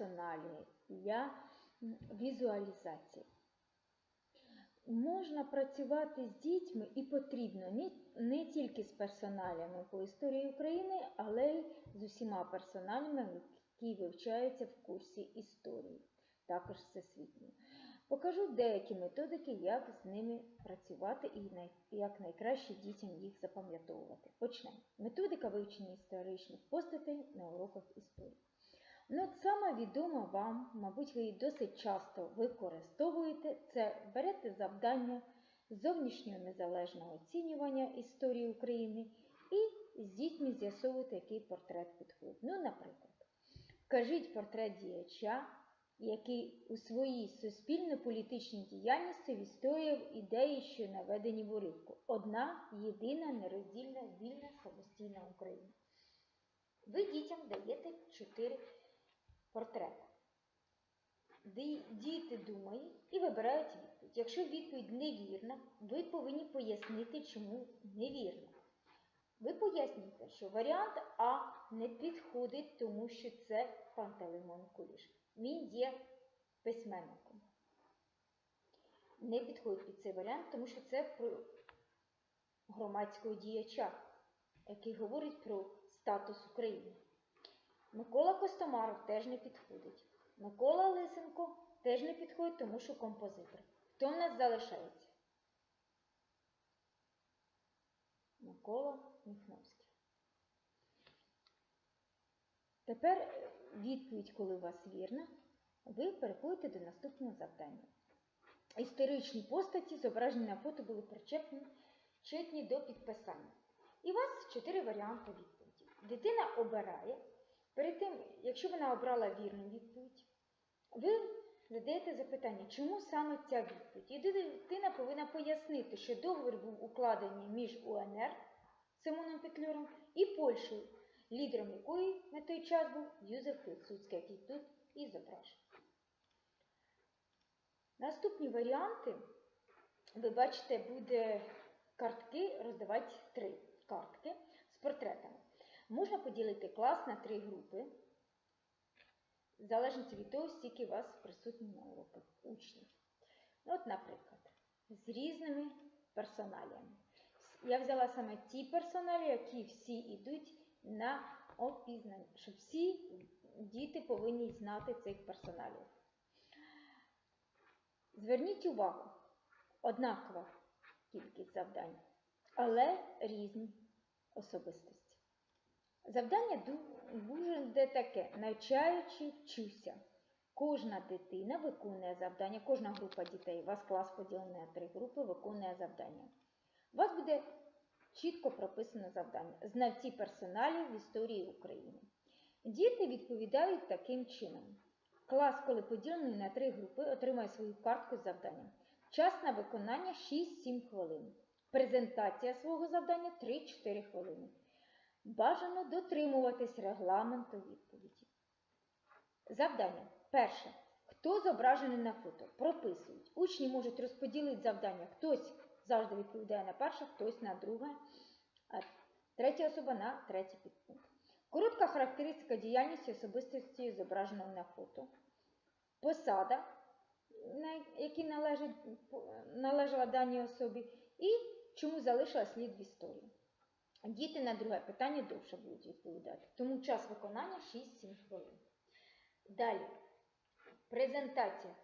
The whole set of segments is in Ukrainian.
персоналії, для візуалізації. Можна працювати з дітьми і потрібно не, не тільки з персоналями по історії України, але й з усіма персоналями, які вивчаються в курсі історії, також всесвітньої. Покажу деякі методики, як з ними працювати і як найкраще дітям їх запам'ятовувати. Почнемо. Методика вивчення історичних постатей на уроках історії. Ну, саме відома вам, мабуть, ви її досить часто використовуєте, це берете завдання зовнішнього незалежного оцінювання історії України і з дітьми з'ясовуєте, який портрет підходить. Ну, наприклад, кажіть портрет діяча, який у своїй суспільно-політичній діяльності відстояв ідеї, що наведені в урівку. Одна єдина нероздільна вільна самостійна Україна. Ви дітям даєте чотири портрет. Діти думають і вибирають відповідь. Якщо відповідь невірна, ви повинні пояснити, чому невірна. Ви пояснюєте, що варіант А не підходить, тому що це пантелеймон Куліш. Він є письменником. Не підходить під цей варіант, тому що це про громадського діяча, який говорить про статус України. Микола Костомаров теж не підходить. Микола Лисенко теж не підходить, тому що композитор. Хто в нас залишається? Микола Міхновський. Тепер відповідь, коли у вас вірна, ви переходите до наступного завдання. Історичні постаті, зображені на фото, були причепні читні до підписання. І у вас чотири варіанти відповіді. Дитина обирає. Перед тим, якщо вона обрала вірну відповідь, ви задаєте запитання, чому саме ця відповідь? І дитина повинна пояснити, що договір був укладений між УНР Симоном Петлюром і Польщею, лідером якої на той час був Юзеф Пілсудський, який тут і зображений. Наступні варіанти, ви бачите, буде картки роздавати три картки з портретами. Можна поділити клас на три групи, в залежності від того, скільки у вас присутні на уроках учнів. Ну, От, наприклад, з різними персоналіями. Я взяла саме ті персоналі, які всі йдуть на опізнання, щоб всі діти повинні знати цих персоналів. Зверніть увагу, однакова кількість завдань, але різні особистості. Завдання буде таке: навчаючи вчуся. Кожна дитина виконує завдання, кожна група дітей, у вас клас поділений на три групи, виконує завдання. У вас буде чітко прописано завдання. Знавці персоналів в історії України. Діти відповідають таким чином. Клас, коли поділений на три групи, отримає свою картку з завданням. Час на виконання 6-7 хвилин. Презентація свого завдання 3-4 хвилини. Бажано дотримуватись регламенту відповіді. Завдання. Перше. Хто зображений на фото? Прописують. Учні можуть розподілити завдання. Хтось завжди відповідає на перше, хтось на друге, а третя особа на третій підпункт. Коротка характеристика діяльності особистості зображеної на фото. Посада, на якій належить, належала даній особі, і чому залишила слід в історії. Діти на друге питання довше будуть відповідати, тому час виконання 6-7 хвилин. Далі. Презентація.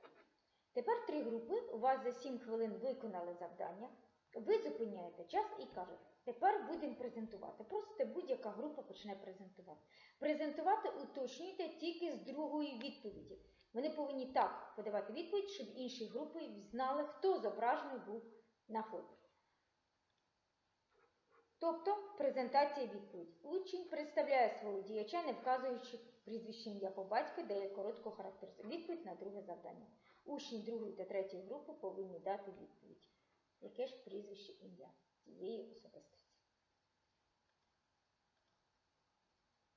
Тепер три групи у вас за 7 хвилин виконали завдання. Ви зупиняєте час і кажете, тепер будемо презентувати. Просто будь-яка група почне презентувати. Презентувати уточнюйте тільки з другої відповіді. Вони повинні так подавати відповідь, щоб інші групи знали, хто зображений був на фото. Тобто презентація відповідь. Учень представляє свого діяча, не вказуючи прізвище ім'я по батьку, дає коротку характеристику. Відповідь на друге завдання. Учні другої та третьої групи повинні дати відповідь. Яке ж прізвище ім'я цієї особистості?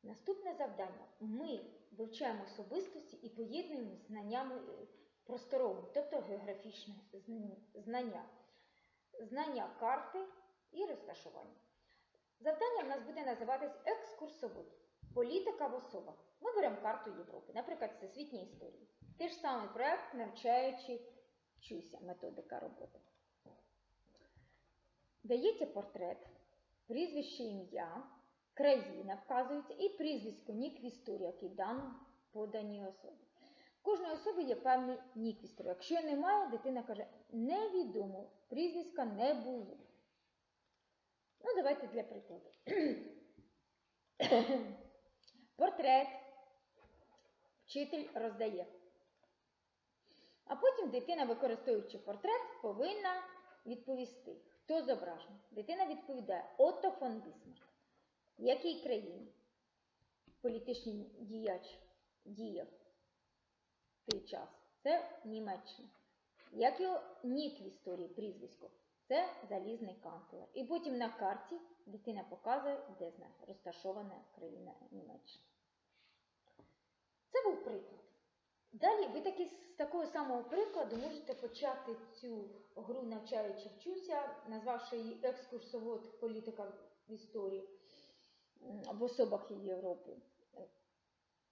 Наступне завдання. Ми вивчаємо особистості і поєднуємо знаннями е, просторовими, тобто географічне знання, знання карти і розташування. Завдання в нас буде називатись екскурсовод. Політика в особах. Ми беремо карту Європи, наприклад, Всесвітня історія. Той ж самий проект, навчаючи вчуся, методика роботи. Дається портрет, прізвище ім'я, країна вказується і прізвисько нік історії, який дан поданій особі. Кожної особи є певний нік історії. Якщо немає, дитина каже, невідомо, прізвиська не було. Ну, давайте для прикладу. Портрет вчитель роздає. А потім дитина, використовуючи портрет, повинна відповісти, хто зображений. Дитина відповідає Отто фон Бісмарк. В якій країні політичний діяч діяв в той час? Це Німеччина. Як його нік в історії прізвисько? Це залізний канцлер. І потім на карті дитина показує, де розташована країна Німеччина. Це був приклад. Далі ви таки з такого самого прикладу можете почати цю гру навчаючи вчуся, назвавши її екскурсовод політика в історії в особах Європи.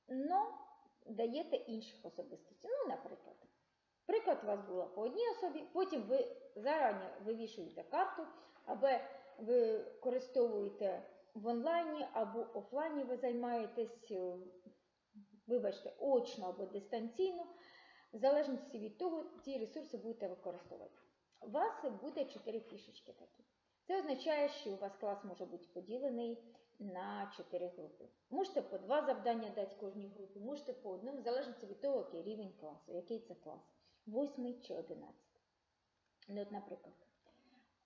Но даєте інших особистостей. Ну, наприклад, приклад у вас було по одній особі, потім ви зарані вивішуєте карту, або ви використовуєте в онлайні або офлайні ви займаєтесь, е, вибачте, очно або дистанційно, в залежності від того, ці ресурси будете використовувати. У вас буде 4 фішечки такі. Це означає, що у вас клас може бути поділений на 4 групи. Можете по два завдання дати кожній групі, можете по одному, в залежності від того, який рівень класу, який це клас, 8 чи 11. Ну, от, наприклад,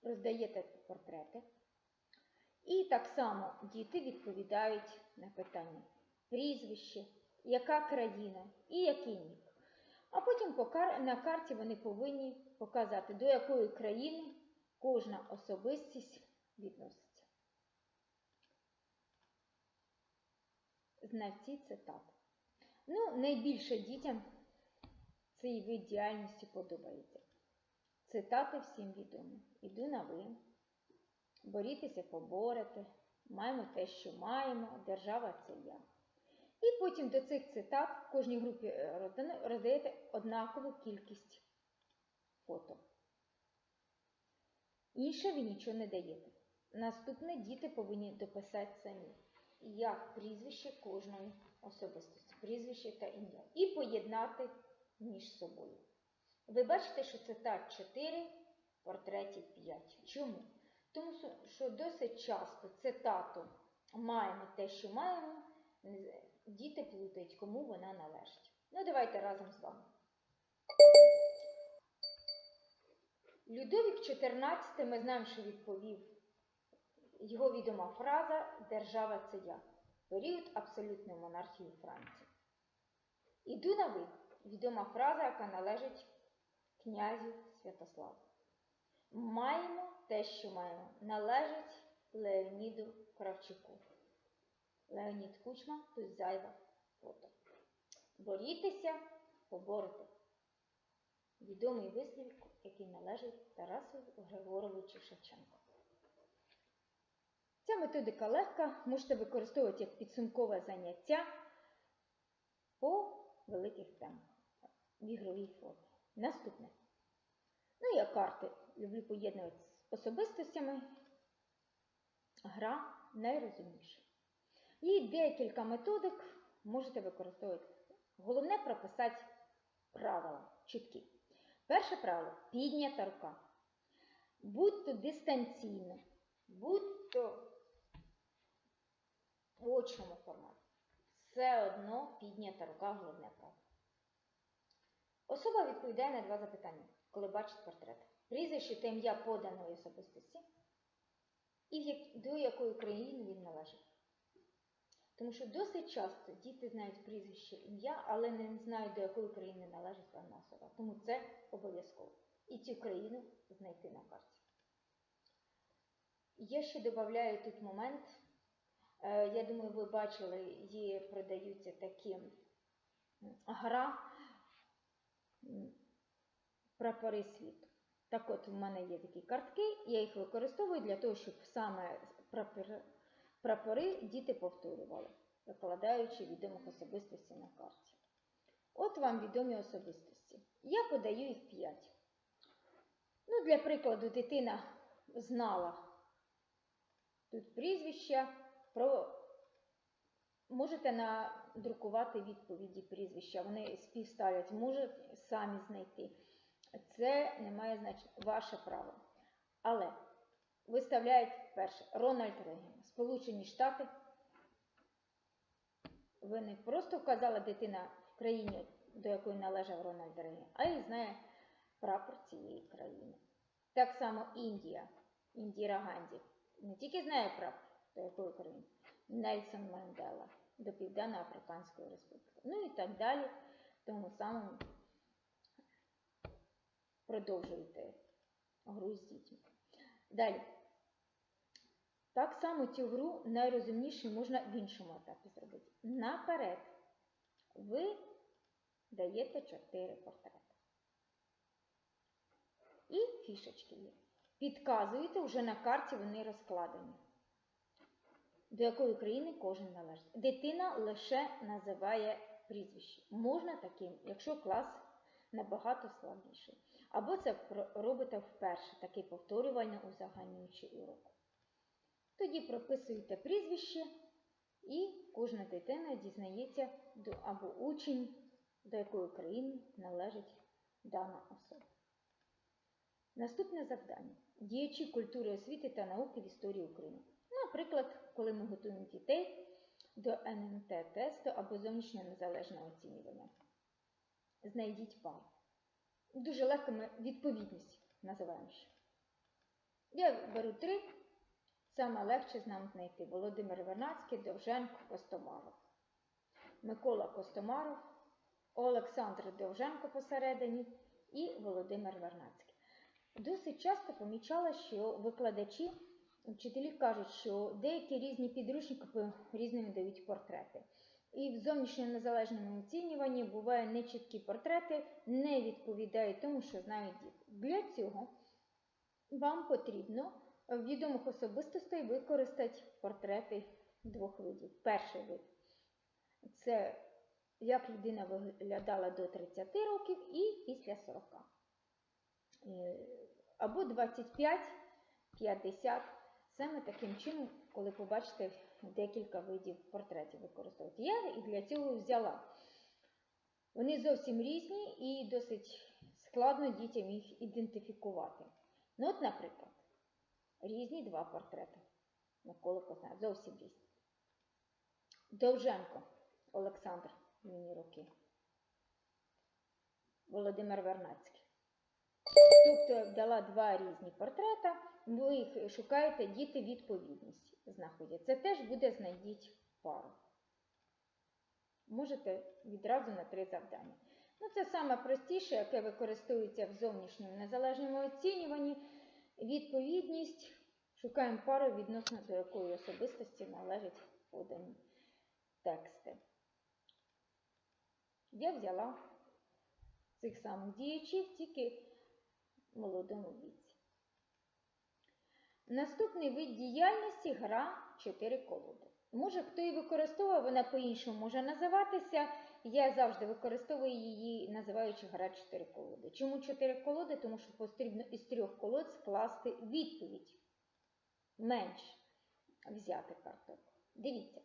роздаєте портрети. І так само діти відповідають на питання прізвище, яка країна і який нік. А потім на карті вони повинні показати, до якої країни кожна особистість відноситься. Знавці цитат. Ну, найбільше дітям цей вид діяльності подобається. Цитати всім відомі. Іду на ви. Борітеся, поборете. Маємо те, що маємо. Держава це я. І потім до цих цитат в кожній групі е, роздано- роздаєте однакову кількість фото. Інше ви нічого не даєте. Наступне діти повинні дописати самі, як прізвище кожної особистості, прізвище та ім'я. І поєднати між собою. Ви бачите, що цитат 4, портретів 5. Чому? Тому що- досить часто цитату маємо те, що маємо, діти плутають, кому вона належить. Ну, давайте разом з вами. Людовік XIV, ми знаємо, що відповів його відома фраза Держава це я. Період абсолютної монархії Франції. Іду на ви. Відома фраза, яка належить князю Святославу. Маємо те, що маємо. Належить Леоніду Кравчуку. Леонід Кучма, тут зайва фото. Борітеся, поборете. Відомий вислів, який належить Тарасу Григоровичу Шевченку. Ця методика легка, можете використовувати як підсумкове заняття по великих темах в ігровій формі. Наступне. Ну, я карти люблю поєднувати з особистостями. Гра найрозумніша. Є декілька методик, можете використовувати. Головне прописати правила чіткі. Перше правило піднята рука. Будь то дистанційно, будь то в очному форматі. Все одно піднята рука головне правило. Особа відповідає на два запитання, коли бачить портрет. Прізвище та ім'я поданої особистості і до якої країни він належить. Тому що досить часто діти знають прізвище ім'я, але не знають, до якої країни належить певна особа. Тому це обов'язково. І цю країну знайти на карті. Я ще додаю тут момент. Е, Я думаю, ви бачили, є, продаються такі гра прапори світу. Так от, в мене є такі картки, я їх використовую для того, щоб саме прапори, діти повторювали. викладаючи відомих особистостей на карті. От вам відомі особистості. Я подаю їх 5. Ну, для прикладу, дитина знала тут прізвища, про... можете надрукувати відповіді прізвища, вони співставлять, можуть самі знайти. Це не має значення, ваше право. Але виставляють перше Рональд Рейган, Сполучені Штати. Ви не просто вказала дитина в країні, до якої належав Рональд Рейган, а й знає прапор цієї країни. Так само Індія, Індіра Ганді. Не тільки знає прапор, до якої країни, Нельсон Мандела, до Південно-Африканської Республіки. Ну і так далі. Тому самому продовжуйте гру з дітьми. Далі. Так само цю гру найрозумніше можна в іншому етапі зробити. Наперед ви даєте 4 портрети. І фішечки є. Підказуєте, вже на карті вони розкладені. До якої країни кожен належить. Дитина лише називає прізвище. Можна таким, якщо клас набагато слабіший. Або це робите вперше, такий повторювально узагальнюючий урок. Тоді прописуєте прізвище, і кожна дитина дізнається або учень, до якої країни належить дана особа. Наступне завдання. Діячі культури освіти та науки в історії України. Наприклад, коли ми готуємо дітей до НМТ-тесту або зовнішнього незалежного оцінювання. Знайдіть пару. Дуже легко ми відповідність називаємо. Я беру три. Саме легше нам знайти Володимир Вернацький, Довженко, Костомаров. Микола Костомаров, Олександр Довженко посередині і Володимир Вернацький. Досить часто помічала, що викладачі, вчителі кажуть, що деякі різні підручники по різним дають портрети. І в зовнішньому незалежному оцінюванні буває нечіткі портрети, не відповідають тому, що знають діти. Для цього вам потрібно відомих особистостей використати портрети двох видів. Перший вид це як людина виглядала до 30 років і після 40. Або 25-50. Саме таким чином, коли побачите декілька видів портретів використовувати. Я і для цього взяла. Вони зовсім різні і досить складно дітям їх ідентифікувати. Ну, от, наприклад, різні два портрети. Микола Козна, зовсім різні. Довженко Олександр мені роки. Володимир Вернацький. Тобто дала два різні портрета, ви їх шукаєте, діти відповідність знаходять. Це теж буде знайдіть пару. Можете відразу на три завдання. Ну, Це саме простіше, яке використовується в зовнішньому незалежному оцінюванні. Відповідність. Шукаємо пару, відносно до якої особистості належать подані тексти. Я взяла цих самих діячів тільки в молодому віці. Наступний вид діяльності гра 4 колоди. Може, хто і використовує, вона по-іншому може називатися. Я завжди використовую її, називаючи гра 4 колоди. Чому 4 колоди? Тому що потрібно із трьох колод скласти відповідь. Менш взяти карток. Дивіться.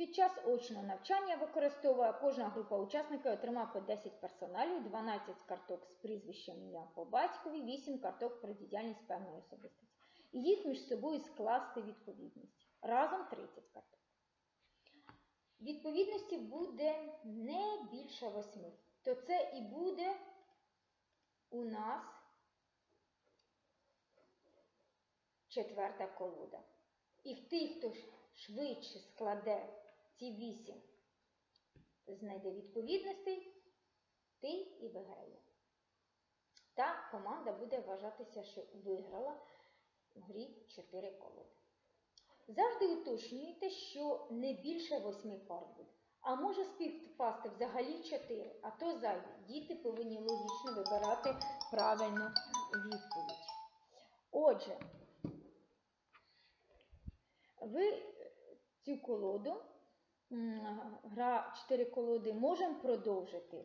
Під час очного навчання використовує кожна група учасників отримає по 10 персоналів, 12 карток з прізвищем ім'я по батькові, 8 карток про діяльність певної особистості. І їх між собою скласти відповідність. Разом 30 карток. Відповідності буде не більше 8. То це і буде у нас четверта колода. І тих, хто швидше складе ці вісім, знайде відповідностей, ти і виграє. Та команда буде вважатися, що виграла в грі 4 колоди. Завжди уточнюйте, що не більше 8 пар буде. А може співпасти взагалі 4, а то зайві. Діти повинні логічно вибирати правильну відповідь. Отже, ви цю колоду, гра 4 колоди, можемо продовжити.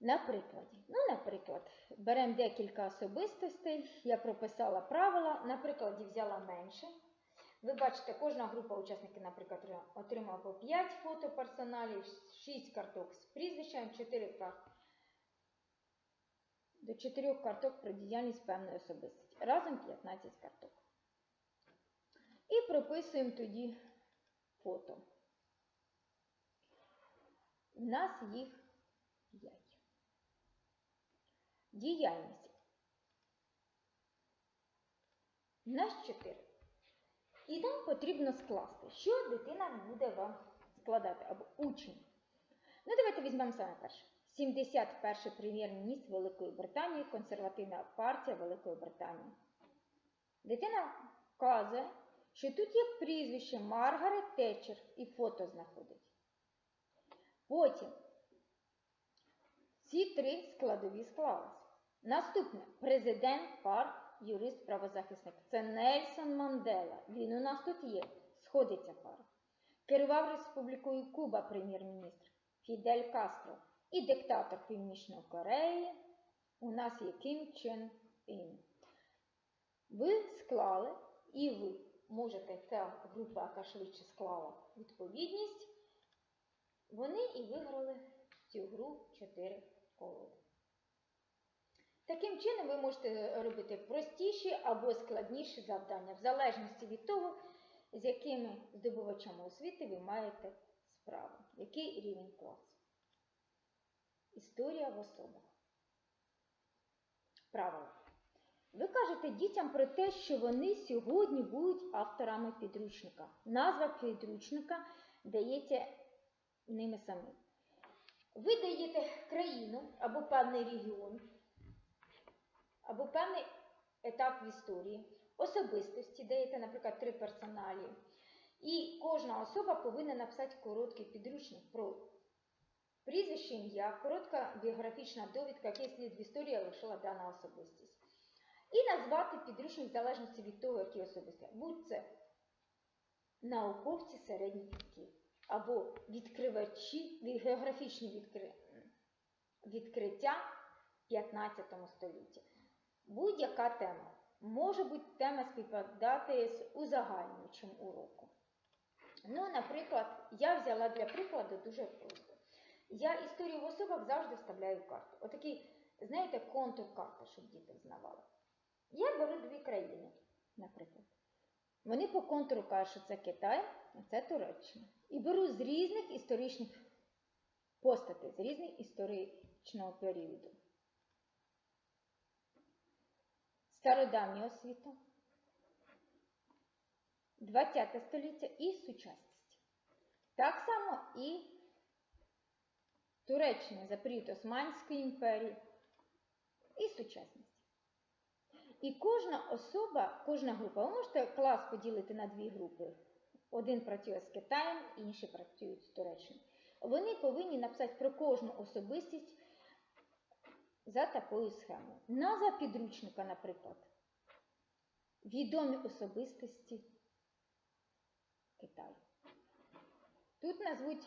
На прикладі. Ну, наприклад, беремо декілька особистостей, я прописала правила, на прикладі взяла менше. Ви бачите, кожна група учасників, наприклад, отримала по 5 фото персоналів, 6 карток з прізвищем, 4 карт. До 4 карток про діяльність певної особистості. Разом 15 карток. І прописуємо тоді фото. У нас їх 5. Діяльність. У нас 4. І нам потрібно скласти, що дитина буде вам складати, або учень. Ну, давайте візьмемо саме перше. 71 прем'єр-міністр Великої Британії, консервативна партія Великої Британії. Дитина вказує, що тут є прізвище Маргарет Тетчер і фото знаходить. Потім ці три складові склались. Наступне президент пар, юрист, правозахисник. Це Нельсон Мандела. Він у нас тут є. Сходиться пара. Керував Республікою Куба прем'єр-міністр Фідель Кастро і диктатор Північної Кореї. У нас є Кім Чен Ін. Ви склали і ви можете, ця група, яка швидше склала відповідність, вони і виграли цю гру 4 колоди. Таким чином, ви можете робити простіші або складніші завдання, в залежності від того, з якими здобувачами освіти ви маєте справу, який рівень класу. Історія в особах. Правило. Ви кажете дітям про те, що вони сьогодні будуть авторами підручника. Назва підручника дається ними самим. Ви даєте країну або певний регіон, або певний етап в історії, особистості, даєте, наприклад, три персоналі. І кожна особа повинна написати короткий підручник про прізвище ім'я, коротка біографічна довідка, який слід в історії лишила дана особистість. І назвати підручник в залежності від того, які особисті. Будь це науковці середніх віків, або відкривачі, географічні відкри... відкриття в 15 столітті. Будь-яка тема. Може бути тема співпадати з узагальнюючим уроком. Ну, наприклад, я взяла для прикладу дуже просто. Я історію в особах завжди вставляю в карту. Отакий, знаєте, контур карти, щоб діти взнавали. Я беру дві країни, наприклад. Вони по контуру кажуть, що це Китай, а це Туреччина. І беру з різних історичних постатей, з різних історичного періоду. Стародавнього світу, 20 століття і сучасність. Так само і Туреччина за період Османської імперії і сучасність. І кожна особа, кожна група, ви можете клас поділити на дві групи. Один працює з Китаєм, інші працюють з Туреччиною. Вони повинні написати про кожну особистість за такою схемою. Назва підручника, наприклад, відомі особистості Китаю. Тут назвуть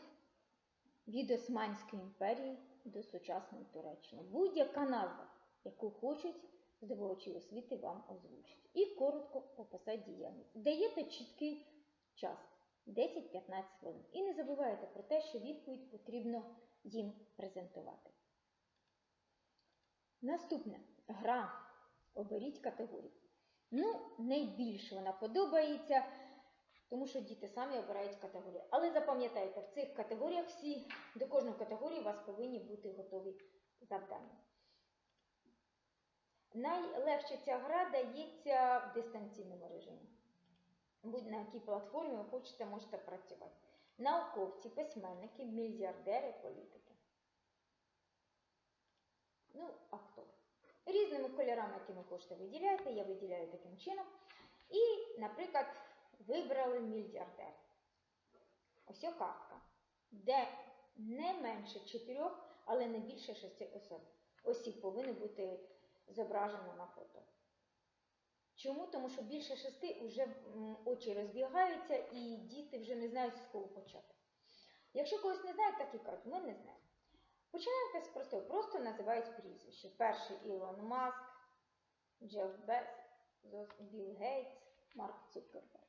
від Османської імперії до сучасної Туреччини. Будь-яка назва, яку хочуть здобувачі освіти вам озвучить. І коротко описати діяльність. Даєте чіткий час 10-15 хвилин. І не забувайте про те, що відповідь потрібно їм презентувати. Наступне гра. Оберіть категорію. Ну, найбільше вона подобається, тому що діти самі обирають категорію. Але запам'ятайте, в цих категоріях всі, до кожної категорії у вас повинні бути готові завдання. Найлегше ця гра дається в дистанційному режимі. Будь на якій платформі ви хочете, можете працювати. Науковці, письменники, мільярдери, політики. Ну, актор. Різними кольорами, якими хочете виділяєте, я виділяю таким чином. І, наприклад, вибрали мільярдер. Ось картка, де не менше чотирьох, але не більше шести особ. Осіб повинні бути зображено на фото. Чому? Тому що більше шести вже очі розбігаються і діти вже не знають з кого почати. Якщо когось не знають, так і кажуть, ми не знаємо. Починаєте з простого, просто називають прізвище. Перший Ілон Маск, Джеф Безос, Білл Гейтс, Марк Цукерберг.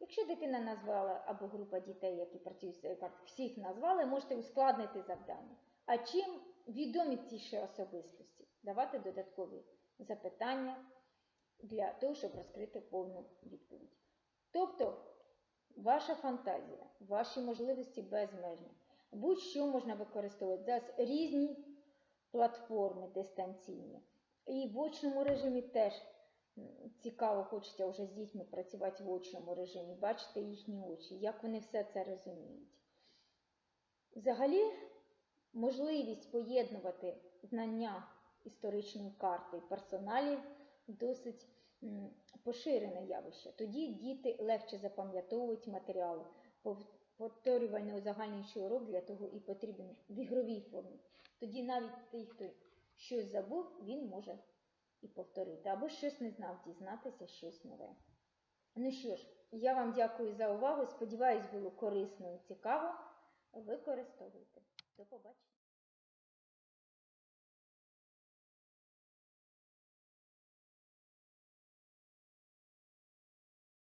Якщо дитина назвала або група дітей, які працюють з цією картою, всіх назвали, можете ускладнити завдання. А чим відомі ці ще особистості? Давати додаткові запитання для того, щоб розкрити повну відповідь. Тобто, ваша фантазія, ваші можливості безмежні. Будь-що можна використовувати. Зараз різні платформи дистанційні. І в очному режимі теж цікаво, хочеться вже з дітьми працювати в очному режимі, бачити їхні очі, як вони все це розуміють. Взагалі, можливість поєднувати знання історичної карти персоналів досить поширене явище. Тоді діти легше запам'ятовують матеріали. Пов- Повторювальний узагальнюючий урок для того і потрібен в ігровій формі. Тоді навіть той, хто щось забув, він може і повторити, або щось не знав, дізнатися щось нове. Ну що ж, я вам дякую за увагу. Сподіваюсь, було корисно і цікаво. Використовуйте.